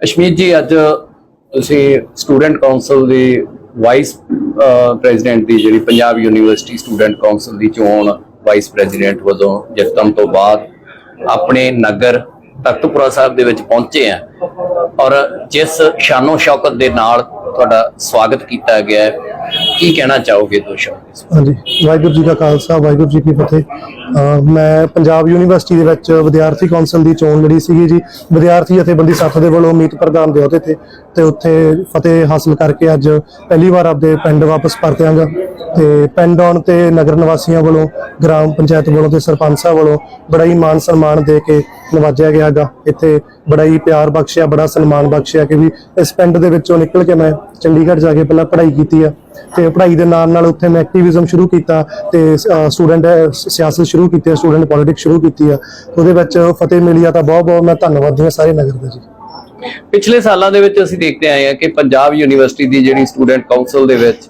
ਅਸ਼ਮੀਤ ਜੀ, ਅੱਜ ਤੁਸੀਂ student council ਦੇ ਵਾਈਸ ਪ੍ਰੈਜ਼ੀਡੈਂਟ ਦੀ ਜਿਹੜੀ ਪੰਜਾਬ ਯੂਨੀਵਰਸਿਟੀ ਸਟੂਡੈਂਟ ਕਾਉਂਸਲ ਦੀ ਚੋਣ ਵਾਈਸ ਪ੍ਰੈਜ਼ੀਡੈਂਟ ਵਜੋਂ ਜਿੱਤਣ ਤੋਂ ਬਾਅਦ ਆਪਣੇ ਨਗਰ ਤਖਤਪੁਰਾ ਸਾਹਿਬ ਦੇ ਵਿੱਚ ਪਹੁੰਚੇ ਆ। ਔਰ ਜਿਸ ਸ਼ਾਨੋ ਸ਼ੌਕਤ ਦੇ ਨਾਲ ਤੁਹਾਡਾ ਸਵਾਗਤ ਕੀਤਾ ਗਿਆ ਹੈ। ਕੀ ਕਹਿਣਾ ਚਾਹੋਗੇ ਦੋ ਸ਼ਬਦ ਹਾਂਜੀ, ਵਾਹਿਗੁਰੂ ਜੀ ਕਾ ਖਾਲਸਾ, ਵਾਹਿਗੁਰੂ ਜੀ ਕੀ ਫਤਿਹ। ਮੈਂ ਪੰਜਾਬ ਯੂਨੀਵਰਸਿਟੀ ਦੇ ਵਿੱਚ ਵਿਦਿਆਰਥੀ ਕੌਂਸਲ ਦੀ ਚੋਣ ਲੜੀ ਸੀਗੀ ਜੀ। ਵਿਦਿਆਰਥੀ ਜਥੇਬੰਦੀ ਸੱਥ ਦੇ ਵੱਲੋਂ ਮੀਤ ਪ੍ਰਧਾਨ ਦੇ ਅਹੁਦੇ ਤੇ ਤੇ ਉੱਥੇ ਫਤਿਹ ਹਾਸਲ ਕਰਕੇ ਅੱਜ ਪਹਿਲੀ ਵਾਰ ਆਪਦੇ ਪਿੰਡ ਵਾਪਸ ਪਰਤਿਆਂਗਾ। ਤੇ ਪਿੰਡ ਆਉਣ ਤੇ ਨਗਰ ਨਿਵਾਸੀਆਂ ਵੱਲੋਂ, ਗ੍ਰਾਮ ਪੰਚਾਇਤ ਵੱਲੋਂ ਤੇ ਸਰਪੰਚ ਸਾਹਿਬ ਵੱਲੋਂ ਬੜਾ ਹੀ ਮਾਨ ਸਨਮਾਨ ਦੇ ਕੇ ਨਵਾਜਿਆ ਗਿਆ ਹੈਗਾ। ਇੱਥੇ ਬੜਾ ਹੀ ਪਿਆਰ ਬਖਸ਼ਿਆ, ਬੜਾ ਸਨਮਾਨ ਬਖਸ਼ਿਆ ਕਿ ਵੀ ਇਸ ਪਿੰਡ ਦੇ ਵਿੱਚੋਂ ਨਿਕਲ ਕੇ ਮੈਂ ਚੰਡੀਗੜ੍ਹ ਜਾ ਕੇ ਪਹਿਲਾਂ ਪੜ੍ਹਾਈ ਕੀਤੀ ਆ ਤੇ ਪੜ੍ਹਾਈ ਦੇ ਨਾਲ ਨਾਲ ਉੱਥੇ ਮੈਂ ਐਕਟਿਵਿਜ਼ਮ ਸ਼ੁਰੂ ਕੀਤਾ ਤੇ ਸਟੂਡੈਂਟ ਸਿਆਸਤ ਸ਼ੁਰੂ ਕੀਤੀ ਸਟੂਡੈਂਟ ਪੋਲਿਟਿਕਸ ਸ਼ੁਰੂ ਕੀਤੀ ਆ। ਉਹਦੇ ਵਿੱਚ ਫਤਿਹ ਮਿਲੀ ਤਾਂ ਬਹੁਤ ਬਹੁਤ ਮੈਂ ਧੰਨਵਾਦੀ ਹਾਂ ਸਾਰੇ ਨਗਰ ਦਾ ਜੀ। ਪਿਛਲੇ ਸਾਲਾਂ ਦੇ ਵਿੱਚ ਅਸੀਂ ਦੇਖਦੇ ਆਏ ਹਾਂ ਕਿ ਪੰਜਾਬ ਯੂਨੀਵਰਸਿਟੀ ਦੀ ਜਿਹੜੀ ਸਟੂਡੈਂਟ ਕਾਉਂਸਲ ਦੇ ਵਿੱਚ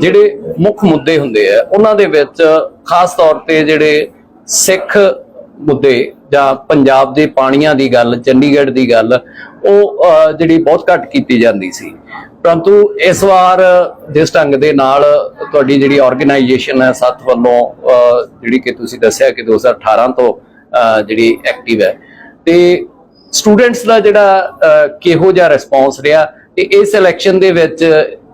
ਜਿਹੜੇ ਮੁੱਖ ਮੁੱਦੇ ਹੁੰਦੇ ਆ, ਉਹਨਾਂ ਦੇ ਵਿੱਚ ਖਾਸ ਤੌਰ ਤੇ ਜਿਹੜੇ ਸਿੱਖ ਮੁੱਦੇ ਜਾਂ ਪੰਜਾਬ ਦੇ ਪਾਣੀਆਂ ਦੀ ਗੱਲ, ਚੰਡੀਗੜ੍ਹ ਦੀ ਗੱਲ, ਉਹ ਜਿਹੜੀ ਬਹੁਤ ਘੱਟ ਕੀਤੀ ਜਾਂਦੀ ਸੀ। ਪਰੰਤੂ ਇਸ ਵਾਰ ਜਿਸ ਢੰਗ ਦੇ ਨਾਲ ਤੁਹਾਡੀ ਜਿਹੜੀ ਆਰਗੇਨਾਈਜੇਸ਼ਨ ਹੈ, ਸੱਤ ਵੱਲੋਂ ਜਿਹੜੀ ਕਿ ਤੁਸੀਂ ਦੱਸਿਆ ਕਿ 2018 ਤੋਂ ਜਿਹੜੀ ਐਕਟਿਵ ਹੈ, ਤੇ ਸਟੂਡੈਂਟਸ ਦਾ ਜਿਹੜਾ ਕਿਹੋ ਜਿਹਾ ਰਿਸਪੌਂਸ ਰਿਹਾ ਤੇ ਇਸ ਇਲੈਕਸ਼ਨ ਦੇ ਵਿੱਚ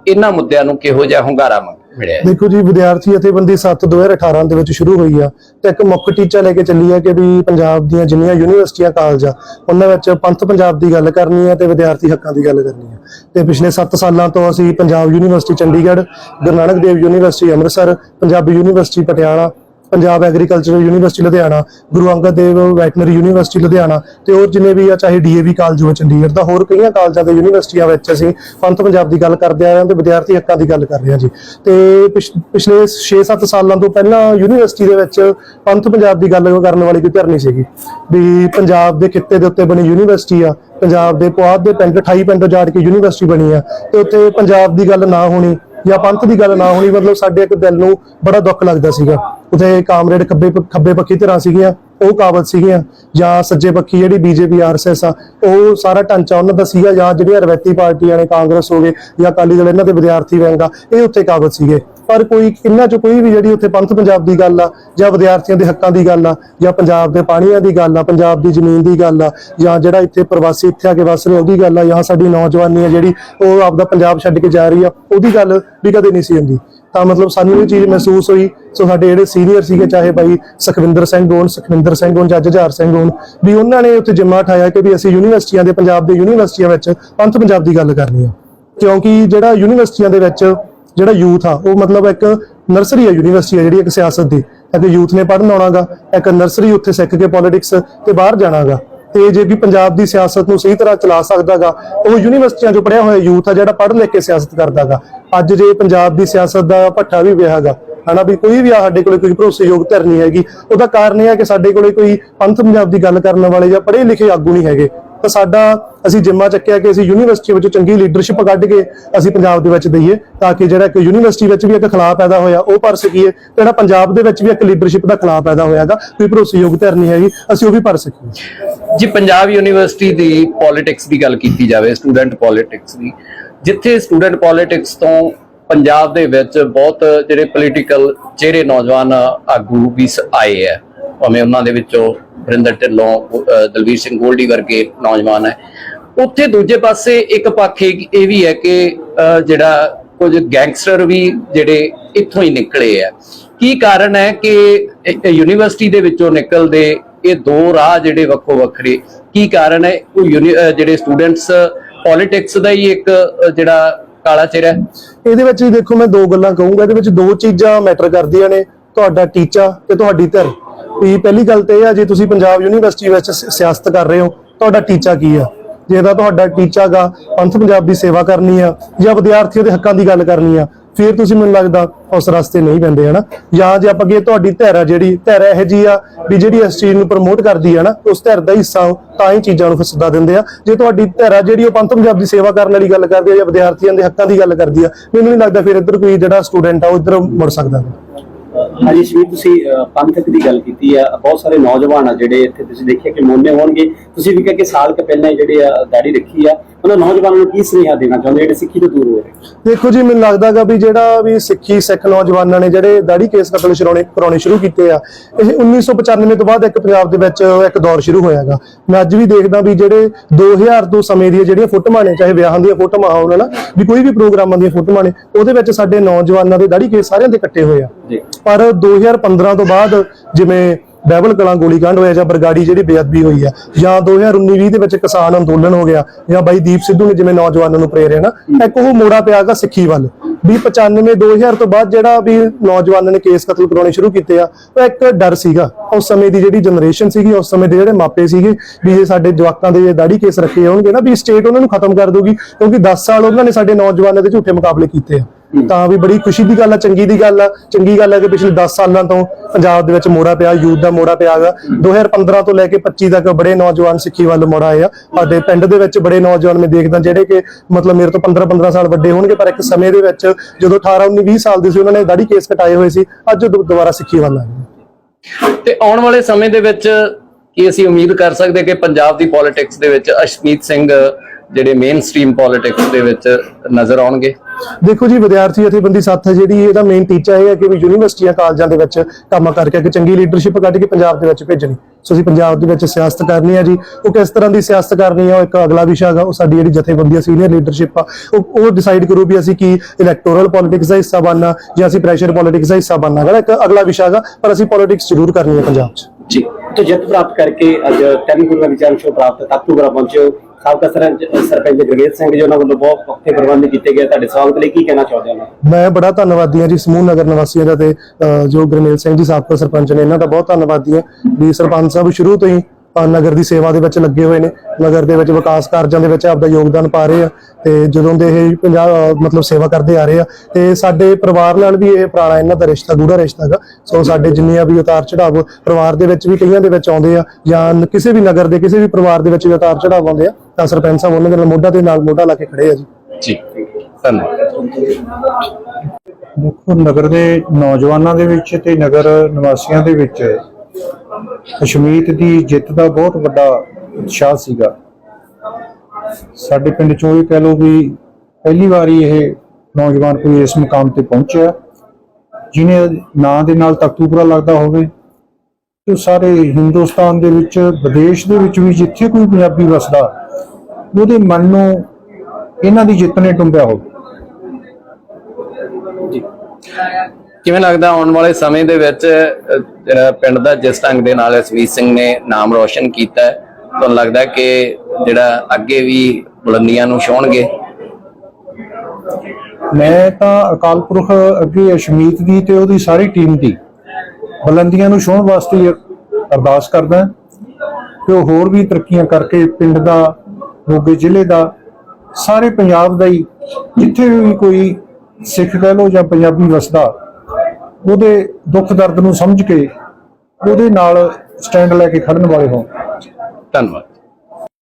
ਇਹਨਾਂ ਮੁੱਦਿਆਂ ਨੂੰ ਕਿਹੋ ਜਿਹਾ ਹੁੰਗਾਰਾ ਮ- ਮਿਲਿਆ ਦੇਖੋ ਜੀ, ਵਿਦਿਆਰਥੀ ਜਥੇਬੰਦੀ 7 2018 ਦੇ ਵਿੱਚ ਸ਼ੁਰੂ ਹੋਈ ਆ ਤੇ ਇੱਕ ਮੁੱਖ ਟੀਚਾ ਲੈ ਕੇ ਚੱਲੀ ਆ ਕਿ ਵੀ ਪੰਜਾਬ ਦੀਆਂ ਜਿੰਨੀਆਂ ਯੂਨੀਵਰਸਿਟੀਆਂ, ਕਾਲਜ ਆ ਉਹਨਾਂ ਵਿੱਚ ਪੰਥ ਪੰਜਾਬ ਦੀ ਗੱਲ ਕਰਨੀ ਹੈ ਤੇ ਵਿਦਿਆਰਥੀ ਹੱਕਾਂ ਦੀ ਗੱਲ ਕਰਨੀ ਹੈ ਤੇ ਪਿਛਲੇ 7 ਸਾਲਾਂ ਤੋਂ ਅਸੀਂ Punjab university Chandigarh, Guru Nanak Dev university Amritsar, Punjabi university Patiala Punjab agricultural university Ludhiana Guru Angad Dev veterinary university Ludhiana ਤੇ ਹੋਰ ਜਿੰਨੇ ਵੀ ਆ, ਚਾਹੇ ਡੀਏਵੀ ਕਾਲਜ ਹੋ ਚੰਡੀਗੜ੍ਹ ਦਾ, ਹੋਰ ਕਈਆਂ ਕਾਲਜਾਂ ਤੇ ਯੂਨੀਵਰਸਿਟੀਆਂ ਵਿੱਚ ਅਸੀਂ ਪੰਥ ਪੰਜਾਬ ਦੀ ਗੱਲ ਕਰਦੇ ਆਏ ਹਾਂ ਤੇ ਵਿਦਿਆਰਥੀ ਹੱਕਾਂ ਦੀ ਗੱਲ ਕਰ ਰਹੇ ਹਾਂ ਜੀ। ਤੇ ਪਿਛ- ਪਿਛਲੇ 6-7 ਸਾਲਾਂ ਤੋਂ ਪਹਿਲਾਂ ਯੂਨੀਵਰਸਿਟੀ ਦੇ ਵਿੱਚ ਪੰਥ ਪੰਜਾਬ ਦੀ ਗੱਲ ਕਰਨ ਵਾਲੀ ਕੋਈ ਧਿਰ ਨਹੀਂ ਸੀਗੀ। ਵੀ ਪੰਜਾਬ ਦੇ ਖਿੱਤੇ ਦੇ ਉੱਤੇ ਬਣੀ ਯੂਨੀਵਰਸਿਟੀ ਆ, ਪੰਜਾਬ ਦੇ ਪੁਆਧ ਦੇ ਪਿੰਡ 28 ਪਿੰਡ ਉਜਾੜ ਕੇ ਯੂਨੀਵਰਸਿਟੀ ਬਣੀ ਆ ਤੇ ਉੱਥੇ ਪੰਜਾਬ ਦੀ ਗੱਲ ਨਾ ਹੋਣੀ ਜਾਂ ਪੰਥ ਦੀ ਗੱਲ ਨਾ ਹੋਣੀ, ਮਤਲਬ ਸਾਡੇ ਇੱਕ ਦਿਲ ਨੂੰ ਬੜਾ ਦੁੱਖ ਲੱਗਦਾ ਸੀਗਾ। ਉਥੇ ਕਾਮਰੇਡ ਖੱਬੇ ਖੱਬੇ ਪੱਖੀ ਧਿਰਾਂ ਸੀਗੀਆਂ, ਉਹ ਕਾਬਲ ਸੀਗੀਆਂ, ਜਾਂ ਸੱਜੇ ਪੱਖੀ ਜਿਹੜੀ ਬੀਜੇਪੀ, ਆਰਐਸਐਸ ਆ, ਉਹ ਸਾਰਾ ਢਾਂਚਾ ਉਹਨਾਂ ਦਾ ਸੀਗਾ, ਜਾਂ ਜਿਹੜੀਆਂ ਰਵੈਤੀ ਪਾਰਟੀਆਂ ਨੇ, ਕਾਂਗਰਸ ਹੋਵੇ ਜਾਂ ਅਕਾਲੀ ਦਲ, ਇਹਨਾਂ ਦੇ ਵਿਦਿਆਰਥੀ ਵਿੰਗ ਇਹ ਉੱਥੇ ਕਾਬਤ ਸੀਗੇ। ਪਰ ਕੋਈ ਇਹਨਾਂ ਚ ਕੋਈ ਵੀ ਜਿਹੜੀ ਉੱਥੇ ਪੰਥ ਪੰਜਾਬ ਦੀ ਗੱਲ ਆ, ਜਾਂ ਵਿਦਿਆਰਥੀਆਂ ਦੇ ਹੱਕਾਂ ਦੀ ਗੱਲ ਆ, ਜਾਂ ਪੰਜਾਬ ਦੇ ਪਾਣੀਆਂ ਦੀ ਗੱਲ ਆ, ਪੰਜਾਬ ਦੀ ਜ਼ਮੀਨ ਦੀ ਗੱਲ ਆ, ਜਾਂ ਜਿਹੜਾ ਇੱਥੇ ਪ੍ਰਵਾਸੀ ਇੱਥੇ ਆ ਕੇ ਵਸ ਰਹੇ ਉਹਦੀ ਗੱਲ ਆ, ਜਾਂ ਸਾਡੀ ਨੌਜਵਾਨੀ ਆ ਜਿਹੜੀ ਉਹ ਆਪਦਾ ਪੰਜਾਬ ਛੱਡ ਕੇ ਜਾ ਰਹੀ ਆ, ਉਹਦੀ ਗੱਲ ਵੀ ਕਦੇ ਨਹੀਂ ਸੀ ਹੁੰਦੀ। ਤਾਂ ਮਤਲਬ ਸਾਨੂੰ ਇਹ ਚੀਜ਼ ਮਹਿਸੂਸ ਹੋਈ, ਸੋ ਸਾਡੇ ਜਿਹੜੇ ਸੀਨੀਅਰ ਸੀਗੇ, ਚਾਹੇ ਭਾਈ ਸੁਖਵਿੰਦਰ ਸਿੰਘ ਹੋਣ, ਸੁਖਵਿੰਦਰ ਸਿੰਘ ਹੋਣ ਜਾਂ ਜੁਝਾਰ ਸਿੰਘ ਹੋਣ, ਵੀ ਉਹਨਾਂ ਨੇ ਉੱਥੇ ਜਿੰਮਾ ਠਾਇਆ ਕਿ ਵੀ ਅਸੀਂ ਯੂਨੀਵਰਸਿਟੀਆਂ ਦੇ, ਪੰਜਾਬ ਦੇ ਯੂਨੀਵਰਸਿਟੀਆਂ ਵਿੱਚ ਪੰਥ ਪੰਜਾਬ ਦੀ ਗੱਲ ਕਰਨੀ ਆ। ਕਿਉਂਕਿ ਜਿਹੜਾ ਯੂਨੀਵਰਸਿਟੀਆਂ ਦੇ ਵਿੱਚ ਜਿਹੜਾ ਯੂਥ ਆ, ਉਹ ਮਤਲਬ ਇੱਕ ਨਰਸਰੀ ਆ ਯੂਨੀਵਰਸਿਟੀ ਆ ਜਿਹੜੀ ਇੱਕ ਸਿਆਸਤ ਦੀ। ਇੱਕ ਯੂਥ ਨੇ ਪੜ੍ਹਨ ਆਉਣਾਗਾ, ਇੱਕ ਨਰਸਰੀ ਉੱਥੇ ਸਿੱਖ ਕੇ ਪੋਲਿਟਿਕਸ ਤੇ ਬਾਹਰ ਜਾਣਾਗਾ। ਤੇ ਜੇ ਵੀ ਪੰਜਾਬ ਦੀ ਸਿਆਸਤ ਨੂੰ ਸਹੀ ਤਰ੍ਹਾਂ ਚਲਾ ਸਕਦਾਗਾ, ਉਹ ਯੂਨੀਵਰਸਿਟੀਆਂ 'ਚੋਂ ਪੜਿਆ ਹੋਇਆ ਯੂਥ ਆ ਜਿਹੜਾ ਪੜ੍ਹ ਲਿਖ ਕੇ ਸਿਆਸਤ ਕਰਦਾਗਾ। ਅੱਜ ਜੇ ਪੰਜਾਬ ਦੀ ਸਿਆਸਤ ਦਾ ਭੱਠਾ ਵੀ ਵਿਆਹਗਾ, ਹਨਾ ਵੀ ਕੋਈ ਵੀ ਆ ਸਾਡੇ ਕੋਲੇ ਕੋਈ ਭਰੋਸੇਯੋਗ ਧਿਰ ਨਹੀਂ ਹੈਗੀ, ਉਹਦਾ ਕਾਰਨ ਇਹ ਹੈ ਕਿ ਸਾਡੇ ਕੋਲੇ ਕੋਈ ਪੰਥ ਪੰਜਾਬ ਦੀ ਗੱਲ ਕਰਨ ਵਾਲੇ ਜਾਂ ਪੜ੍ਹੇ ਲਿਖੇ ਆਗੂ ਨਹੀਂ ਹੈਗੇ। ਤਾਂ ਸਾਡਾ ਅਸੀਂ ਜਿੰਮਾ ਚੱਕਿਆ ਕਿ ਅਸੀਂ ਯੂਨੀਵਰਸਿਟੀ ਵਿੱਚ ਚੰਗੀ ਲੀਡਰਸ਼ਿਪ ਕੱਢ ਕੇ ਅਸੀਂ ਪੰਜਾਬ ਦੇ ਵਿੱਚ ਦਈਏ, ਤਾਂ ਕਿ ਜਿਹੜਾ ਕਿ ਯੂਨੀਵਰਸਿਟੀ ਵਿੱਚ ਵੀ ਇੱਕ ਖਲਾਅ ਪੈਦਾ ਹੋਇਆ, ਉਹ ਭਰ ਸਕੀਏ, ਤੇ ਜਿਹੜਾ ਪੰਜਾਬ ਦੇ ਵਿੱਚ ਵੀ ਇੱਕ ਲੀਡਰਸ਼ਿਪ ਦਾ ਖਲਾਅ ਪੈਦਾ ਹੋਇਆਗਾ, ਕੋਈ ਭਰੋਸੇਯੋਗ ਧਿਰ ਨਹੀਂ ਹੈਗੀ, ਅਸੀਂ ਉਹ ਵੀ ਭਰ ਸਕੀਏ। ਜੀ, ਪੰਜਾਬ ਯੂਨੀਵਰਸਿਟੀ ਦੀ ਪੋਲਿਟਿਕਸ ਦੀ ਗੱਲ ਕੀਤੀ ਜਾਵੇ ਸਟੂਡੈਂਟ ਪੋਲਿਟਿਕਸ ਦੀ, ਜਿੱਥੇ ਸਟੂਡੈਂਟ ਪੋਲਿਟਿਕਸ ਤੋਂ ਪੰਜਾਬ ਦੇ ਵਿੱਚ ਬਹੁਤ ਜਿਹੜੇ ਪੋਲੀਟੀਕਲ ਚਿਹਰੇ ਨੌਜਵਾਨ ਆਗੂ ਵੀ ਆਏ ਆ। ਭਾਵੇਂ ਉਹਨਾਂ ਦੇ ਵਿੱਚੋਂ ਵਰਿੰਦਰ ਢਿੱਲੋਂ ਦਲਵੀਰ ਸਿੰਘ ਗੋਲਡੀ ਵਰਗੇ ਨੌਜਵਾਨ ਹੈ। ਉੱਥੇ ਦੂਜੇ ਪਾਸੇ ਇੱਕ ਪੱਖ ਇਹ ਵੀ ਹੈ ਕਿ ਜਿਹੜਾ ਕੁਝ ਗੈਂਗਸਟਰ ਵੀ ਜਿਹੜੇ ਇੱਥੋਂ ਹੀ ਨਿਕਲੇ ਆ। ਕੀ ਕਾਰਨ ਹੈ ਕਿ ਯੂਨੀਵਰਸਿਟੀ ਦੇ ਵਿੱਚੋਂ ਨਿਕਲਦੇ ਇਹ ਦੋ ਰਾਹ ਜਿਹੜੇ ਵੱਖੋ ਵੱਖਰੇ? ਕੀ ਕਾਰਨ ਹੈ? ਉਹ ਯੂਨੀ- ਜਿਹੜੇ ਸਟੂਡੈਂਟਸ, ਪੋਲਿਟਿਕਸ ਦਾ ਹੀ ਇੱਕ ਜਿਹੜਾ ਕਾਲਾ ਚਿਹਰਾ ਇਹਦੇ ਵਿੱਚ ਵੀ ਦੇਖੋ ਮੈਂ ਦੋ ਗੱਲਾਂ ਕਹੂੰਗਾ। ਇਹਦੇ ਵਿੱਚ ਦੋ ਚੀਜ਼ਾਂ ਮੈਟਰ ਕਰਦੀਆਂ ਨੇ। ਤੁਹਾਡਾ ਟੀਚਾ ਤੇ ਤੁਹਾਡੀ ਧਿਰ। ਵੀ ਪਹਿਲੀ ਗੱਲ ਤੇ ਇਹ ਆ ਜੇ ਤੁਸੀਂ ਪੰਜਾਬ ਯੂਨੀਵਰਸਿਟੀ ਵਿੱਚ ਸਿਆਸਤ ਕਰ ਰਹੇ ਹੋ ਤੁਹਾਡਾ ਟੀਚਾ ਕੀ ਆ? ਜੇ ਤਾਂ ਤੁਹਾਡਾ ਟੀਚਾ ਗਾ ਪੰਥ ਪੰਜਾਬ ਦੀ ਸੇਵਾ ਕਰਨੀ ਆ ਜਾਂ ਵਿਦਿਆਰਥੀਆਂ ਦੇ ਹੱਕਾਂ ਦੀ ਗੱਲ ਕਰਨੀ ਆ ਫਿਰ ਤੁਸੀਂ ਮੈਨੂੰ ਲੱਗਦਾ ਉਸ ਰਸਤੇ ਨਹੀਂ ਪੈਂਦੇ ਹਨਾ? ਜਾਂ ਜੇ ਆਪਾਂ ਕਹੀਏ ਤੁਹਾਡੀ ਧੈਰਾ ਜਿਹੜੀ ਧੈਰਾ ਇਹ ਜੀ ਆ ਵੀ ਜਿਹੜੀ ਇਸ ਚੀਜ਼ ਨੂੰ ਪ੍ਰਮੋਟ ਕਰਦੀ ਆ ਨਾ ਉਸ ਧੈਰ ਦਾ ਹਿੱਸਾ ਹੋ, ਤਾਂ ਹੀ ਚੀਜ਼ਾਂ ਨੂੰ ਫਿਰ ਸੱਦਾ ਦਿੰਦੇ ਆ। ਜੇ ਤੁਹਾਡੀ ਧੈਰਾ ਜਿਹੜੀ ਉਹ ਪੰਥ ਪੰਜਾਬ ਦੀ ਸੇਵਾ ਕਰਨ ਵਾਲੀ ਗੱਲ ਕਰਦੀ ਆ ਜਾਂ ਵਿਦਿਆਰਥੀਆਂ ਦੇ ਹੱਕਾਂ ਦੀ ਗੱਲ ਕਰਦੀ ਆ ਮੈਨੂੰ ਨਹੀਂ ਲੱਗਦਾ ਫਿਰ ਇੱਧਰ ਕੋਈ ਜਿਹੜਾ ਸਟੂਡੈਂਟ ਆ ਉਹ ਇੱਧਰ ਮੁੜ ਸਕਦਾ। ਹਾਂਜੀ ਸ਼ਮੀਰ ਤੁਸੀਂ ਅਹ, ਪੰਥਕ ਦੀ ਗੱਲ ਕੀਤੀ ਆ। ਬਹੁਤ ਸਾਰੇ ਨੌਜਵਾਨ ਆ ਜਿਹੜੇ ਇੱਥੇ ਤੁਸੀਂ ਦੇਖਿਆ ਕਿ ਮੋਨੇ ਹੋਣਗੇ। ਤੁਸੀਂ ਵੀ ਕਿਹਾ ਕਿ ਸਾਲ ਕੁ ਪਹਿਲਾਂ ਹੀ ਜਿਹੜੇ ਆ ਦਾੜੀ ਰੱਖੀ ਆ। ਉਹਨਾਂ ਨੌਜਵਾਨਾਂ ਨੂੰ ਕੀ ਸੁਨੇਹਾ ਦੇਣਾ ਚਾਹੁੰਦੇ ਜਿਹੜੇ ਸਿੱਖੀ ਤੋਂ ਦੂਰ ਹੋ ਰਹੇ ਦੇਖੋ ਜੀ ਮੈਨੂੰ ਲੱਗਦਾਗਾ ਵੀ ਜਿਹੜਾ ਵੀ ਸਿੱਖੀ ਸਿੱਖ ਨੌਜਵਾਨਾਂ ਨੇ ਜਿਹੜੇ ਦਾੜੀ ਕੇਸ ਕਤਲ ਛਡਾਉਣੇ ਕਰਾਉਣੇ ਸ਼ੁਰੂ ਕੀਤੇ ਆ ਇਹ 1995 ਤੋਂ ਬਾਅਦ ਇੱਕ ਪੰਜਾਬ ਦੇ ਵਿੱਚ ਇੱਕ ਦੌਰ ਸ਼ੁਰੂ ਹੋਇਆਗਾ ਮੈਂ ਅੱਜ ਵੀ ਦੇਖਦਾ ਵੀ ਜਿਹੜੇ 2000 ਤੋਂ ਸਮੇਂ ਦੀਆਂ ਜਿਹੜੀਆਂ ਫੋਟੋਆਂ ਨੇ ਚਾਹੇ ਵਿਆਹਾਂ ਦੀਆਂ ਫੋਟੋਆਂ ਹੋਣ ਨਾ ਵੀ ਕੋਈ ਵੀ ਪ੍ਰੋਗਰਾਮਾਂ ਦੀਆਂ ਫੋਟੋਆਂ ਨੇ ਉਹਦੇ ਵਿੱਚ ਸਾਡੇ ਨੌਜਵਾਨਾਂ ਦੇ ਦਾੜੀ ਕੇਸ ਸਾਰਿਆਂ ਦੇ ਇਕੱਠੇ ਹੋਏ ਆ। ਪਰ 2015 ਤੋਂ ਬਾਅਦ ਜਿਵੇਂ ਬੈਬਲ ਕਲਾਂ ਗੋਲੀकांड ਹੋਇਆ ਜਾਂ ਬਰਗਾੜੀ ਜਿਹੜੀ ਬੇਅਦਬੀ ਹੋਈ ਆ, ਜਾਂ 2019-20 ਦੇ ਵਿੱਚ ਕਿਸਾਨ ਅੰਦੋਲਨ ਹੋ ਗਿਆ, ਜਾਂ ਬਾਈ ਦੀਪ ਸਿੱਧੂ ਨੇ ਜਿਵੇਂ ਨੌਜਵਾਨਾਂ ਨੂੰ ਪ੍ਰੇਰਿਆ ਨਾ, ਇੱਕ ਉਹ ਮੋੜਾ ਪਿਆਗਾ ਸਿੱਖੀ ਵੱਲ। ਵੀ 95 2000 ਤੋਂ ਬਾਅਦ ਜਿਹੜਾ ਵੀ ਨੌਜਵਾਨਾਂ ਨੇ ਕੇਸ ਕਤਲ ਕਰਾਉਣੇ ਸ਼ੁਰੂ ਕੀਤੇ ਆ, ਉਹ ਇੱਕ ਡਰ ਸੀਗਾ। ਉਸ ਸਮੇਂ ਦੀ ਜਿਹੜੀ ਜਨਰੇਸ਼ਨ ਸੀਗੀ, ਉਸ ਸਮੇਂ ਦੇ ਜਿਹੜੇ ਮਾਪੇ ਸੀਗੇ, ਵੀ ਇਹ ਸਾਡੇ ਜਵਾਕਾਂ ਦੇ ਦਾੜੀ ਕੇਸ ਰੱਖੇ ਹੋਣਗੇ ਨਾ, ਵੀ ਸਟੇਟ ਉਹਨਾਂ ਨੂੰ ਖਤਮ ਕਰ ਦੂਗੀ ਕਿਉਂਕਿ 10 ਸਾਲ ਉਹਨਾਂ ਨੇ ਸਾਡੇ ਨੌਜਵਾਨਾਂ ਦੇ ਝੂਠੇ ਮੁਕਾਬਲੇ ਕੀਤੇ ਆ। ਤਾਂ ਵੀ ਬੜੀ ਖੁਸ਼ੀ ਦੀ ਗੱਲ ਆ, ਚੰਗੀ ਦੀ ਗੱਲ ਆ। ਚੰਗੀ ਗੱਲ ਆ ਕਿ ਪਿਛਲੇ 10 ਸਾਲਾਂ ਤੋਂ ਪੰਜਾਬ ਦੇ ਵਿੱਚ ਮੋੜਾ ਪਿਆ, ਯੂਥ ਦਾ ਮੋੜਾ ਪਿਆ ਗਾ 2015 ਤੋਂ ਲੈ ਕੇ 25 ਤੱਕ ਬੜੇ ਨੌਜਵਾਨ ਸਿੱਖੀ ਵੱਲ ਮੋੜਾ ਆਏ ਆ। ਸਾਡੇ ਪਿੰਡ ਦੇ ਵਿੱਚ ਬੜੇ ਨੌਜਵਾਨ ਮੈਂ ਦੇਖਦਾ, ਜਿਹੜੇ ਕਿ ਮਤਲਬ ਮੇਰੇ ਤੋਂ 15 15 ਸਾਲ ਵੱਡੇ ਹੋਣਗੇ, ਪਰ ਇੱਕ ਸਮੇਂ ਦੇ ਵਿੱਚ ਜਦੋਂ 18 19 20 ਸਾਲ ਦੇ ਸੀ, ਉਹਨਾਂ ਨੇ ਦਾੜੀ ਕੇਸ ਕਟਾਏ ਹੋਏ ਸੀ, ਅੱਜ ਉਹ ਦੁਬਾਰਾ ਸਿੱਖੀ ਵੱਲ ਆ ਗਏ ਤੇ ਆਉਣ ਵਾਲੇ ਸਮੇਂ ਦੇ ਵਿੱਚ ਕੀ ਅਸੀਂ ਉਮੀਦ ਕਰ ਸਕਦੇ ਕਿ ਪੰਜਾਬ ਦੀ ਪੋਲਿਟਿਕਸ ਦੇ ਵਿੱਚ ਅਸ਼ਮੀਤ ਸਿੰਘ ਜਿਹੜੇ ਮੇਨ ਸਟ੍ਰੀਮ ਪੋਲਿਟਿਕਸ ਦੇ ਵਿੱਚ ਨਜ਼ਰ ਆਉਣਗੇ? ਦੇਖੋ ਜੀ ਵਿਦਿਆਰਥੀ ਜਥੇਬੰਦੀ ਸਾਥ ਹੈ ਜਿਹੜੀ ਇਹਦਾ ਮੇਨ ਟੀਚਾ ਇਹ ਹੈ ਕਿ ਵੀ ਯੂਨੀਵਰਸਿਟੀਆਂ ਕਾਲਜਾਂ ਦੇ ਵਿੱਚ ਕੰਮ ਕਰਕੇ ਇੱਕ ਚੰਗੀ ਲੀਡਰਸ਼ਿਪ ਕੱਢ ਕੇ ਪੰਜਾਬ ਦੇ ਵਿੱਚ ਭੇਜਣੀ। ਸੋ ਅਸੀਂ ਪੰਜਾਬ ਦੇ ਵਿੱਚ ਸਿਆਸਤ ਕਰਨੀ ਹੈ ਜੀ। ਉਹ ਕਿਸ ਤਰ੍ਹਾਂ ਦੀ ਸਿਆਸਤ ਕਰਨੀ ਹੈ ਉਹ ਇੱਕ ਅਗਲਾ ਵਿਸ਼ਾ ਹੈਗਾ ਉਹ ਸਾਡੀ ਜਿਹੜੀ ਜਥੇਬੰਦੀ ਸੀਨੀਅਰ ਲੀਡਰਸ਼ਿਪ ਆ। ਉਹ ਉਹ ਡਿਸਾਈਡ ਕਰੂ ਵੀ ਅਸੀਂ ਕੀ ਇਲੈਕਟੋਰਲ ਪੋਲਿਟਿਕਸ ਦਾ ਹਿੱਸਾ ਬਣਨਾ ਜਾਂ ਅਸੀਂ ਪ੍ਰੈਸ਼ਰ ਪੋਲਿਟਿਕਸ ਦਾ ਹਿੱਸਾ ਬਣਨਾ। ਹੈਗਾ ਇੱਕ ਅਗਲਾ ਵਿਸ਼ਾ ਹੈਗਾ ਪਰ ਅਸੀਂ ਪੋਲਿਟਿਕਸ ਜ਼ਰੂਰ ਕਰਨੀ ਹੈ ਪੰਜਾਬ 'ਚ। ਜੀ ਤੇ ਜਿੱਤ ਪ੍ਰਾਪਤ ਕਰਕੇ ਅੱਜ ਤਿੰਨ ਗੁਰੂਆਂ ਦੀ ਚਰਨ ਸ਼ੋ ਪ੍ਰਾਪਤ ਤਖਤੂਪੁਰਾ ਪਹੁੰਚੇ ਹੋ। ਸਾਬਕਾ ਸਰਪੰਚ ਸਰਪੰਚ ਸਿੰਘ ਜੀ ਉਹਨਾਂ ਵੱਲੋਂ ਬਹੁਤ ਪੱਕੇ ਪ੍ਰਬੰਧ ਕੀਤੇ ਗਏ ਤੁਹਾਡੇ ਸਵਾਗਤ ਲਈ ਕੀ ਕਹਿਣਾ ਚਾਹੁੰਦੇ ਹੋ? ਮੈਂ ਬੜਾ ਧੰਨਵਾਦੀ ਹਾਂ ਜੀ ਸਮੂਹ ਨਗਰ ਨਿਵਾਸੀਆਂ ਦਾ ਤੇ ਜੋ ਗੁਰਮੇਲ ਸਿੰਘ ਜੀ ਸਾਬਕਾ ਸਰਪੰਚ ਨੇ ਇਹਨਾਂ ਦਾ ਬਹੁਤ ਧੰਨਵਾਦੀ ਹਾਂ। ਵੀ ਸਰਪੰਚ ਸਾਹਿਬ ਸ਼ੁਰੂ ਤੋਂ ਹੀ ਨਗਰ ਦੀ ਸੇਵਾ ਦੇ ਵਿੱਚ ਲੱਗੇ ਹੋਏ ਨੇ। ਨਗਰ ਦੇ ਵਿੱਚ ਵਿਕਾਸ ਕਾਰਜਾਂ ਦੇ ਵਿੱਚ ਆਪਦਾ ਯੋਗਦਾਨ ਪਾ ਰਹੇ ਆ ਤੇ ਜਦੋਂ ਦੇ ਇਹ ਪੰਜਾਬ ਮਤਲਬ ਸੇਵਾ ਕਰਦੇ ਆ ਰਹੇ ਆ। ਤੇ ਸਾਡੇ ਪਰਿਵਾਰ ਨਾਲ ਵੀ ਇਹ ਪੁਰਾਣਾ ਇਹਨਾਂ ਦਾ ਰਿਸ਼ਤਾ, ਗੂੜਾ ਰਿਸ਼ਤਾ ਹੈਗਾ। ਸੋ ਸਾਡੇ ਜਿੰਨੀਆਂ ਵੀ ਉਤਾਰ ਚੜਾਵ, ਪਰਿਵਾਰ ਦੇ ਵਿੱਚ ਵੀ ਕਈਆਂ ਦੇ ਵਿੱਚ ਆਉਂਦੇ ਆ ਜਾਂ ਕਿਸੇ ਵੀ ਨਗਰ ਦੇ, ਕਿਸੇ ਵੀ ਪਰਿਵਾਰ ਦੇ ਵਿੱਚ ਵੀ ਉਤਾਰ ਚੜਾਵ ਆਉਂਦੇ ਆ। ਤਾਂ ਸਰਪੰਚ ਸਾਹਿਬ ਉਹਨਾਂ ਦੇ ਨਾਲ ਮੋਢਾ ਦੇ ਨਾਲ ਮੋਢਾ ਲਾ ਕੇ ਖੜੇ ਆ ਜੀ। ਜੀ ਧੰਨਵਾਦ। ਦੇਖੋ ਨਗਰ ਦੇ ਨੌਜਵਾਨਾਂ ਦੇ ਵਿੱਚ ਤੇ ਨਗਰ ਨਿਵਾਸੀਆਂ ਦੇ ਵਿੱਚ ਕਸ਼ਮੀਰ ਦੀ ਜਿੱਤ ਦਾ ਬਹੁਤ ਵੱਡਾ ਉਤਸ਼ਾਹ ਸੀਗਾ। ਸਾਡੇ ਪਿੰਡ ਚੋਂ ਇਹ ਕਹਿ ਲਓ ਵੀ ਪਹਿਲੀ ਵਾਰੀ ਇਹ ਨੌਜਵਾਨ ਕੋਈ ਇਸ ਮੁਕਾਮ ਤੇ ਪਹੁੰਚਿਆ ਜਿਨੇ ਨਾਂ ਦੇ ਨਾਲ ਤਖਤੂਪੁਰਾ ਲੱਗਦਾ ਹੋਵੇ ਤੇ ਸਾਰੇ ਹਿੰਦੁਸਤਾਨ ਦੇ ਵਿੱਚ ਵਿਦੇਸ਼ ਦੇ ਵਿੱਚ ਵੀ ਜਿੱਥੇ ਕੋਈ ਪੰਜਾਬੀ ਵਸਦਾ ਉਹਦੇ ਮਨ ਨੂੰ ਇਹਨਾਂ ਦੀ ਜਿੱਤ ਨੇ ਟੁੰਬਿਆ ਹੋਵੇ। ਕਿਵੇਂ ਲੱਗਦਾ ਆਉਣ ਵਾਲੇ ਸਮੇਂ ਦੇ ਵਿੱਚ ਪਿੰਡ ਦਾ ਜਿਸ ਢੰਗ ਦੇ ਨਾਲ ਅਸਵੀਰ ਸਿੰਘ ਨੇ ਨਾਮ ਰੋਸ਼ਨ ਕੀਤਾ ਤੁਹਾਨੂੰ ਲੱਗਦਾ ਕਿ ਜਿਹੜਾ ਅੱਗੇ ਵੀ ਬੁਲੰਦੀਆਂ ਨੂੰ ਛੋਣਗੇ ਮੈਂ ਤਾਂ ਅਕਾਲ ਪੁਰਖ ਅੱਗੇ ਅਸ਼ਮੀਤ ਦੀ ਤੇ ਉਹਦੀ ਸਾਰੀ ਟੀਮ ਦੀ ਬੁਲੰਦੀਆਂ ਨੂੰ ਛੋਹਣ ਵਾਸਤੇ ਅਰਦਾਸ ਕਰਦਾ ਕਿ ਉਹ ਹੋਰ ਵੀ ਤਰੱਕੀਆਂ ਕਰਕੇ ਪਿੰਡ ਦਾ ਮੋਗੇ ਜ਼ਿਲ੍ਹੇ ਦਾ, ਸਾਰੇ ਪੰਜਾਬ ਦਾ ਹੀ, ਜਿੱਥੇ ਵੀ ਕੋਈ ਸਿੱਖ ਕਹਿ ਲੋ ਜਾਂ ਪੰਜਾਬੀ ਵਸਦਾ, ਉਹਦੇ ਦੁੱਖ ਦਰਦ ਨੂੰ ਸਮਝ ਕੇ ਉਹਦੇ ਨਾਲ ਸਟੈਂਡ ਲੈ ਕੇ ਖੜਨ ਵਾਲੇ ਹੋਣ। ਧੰਨਵਾਦ।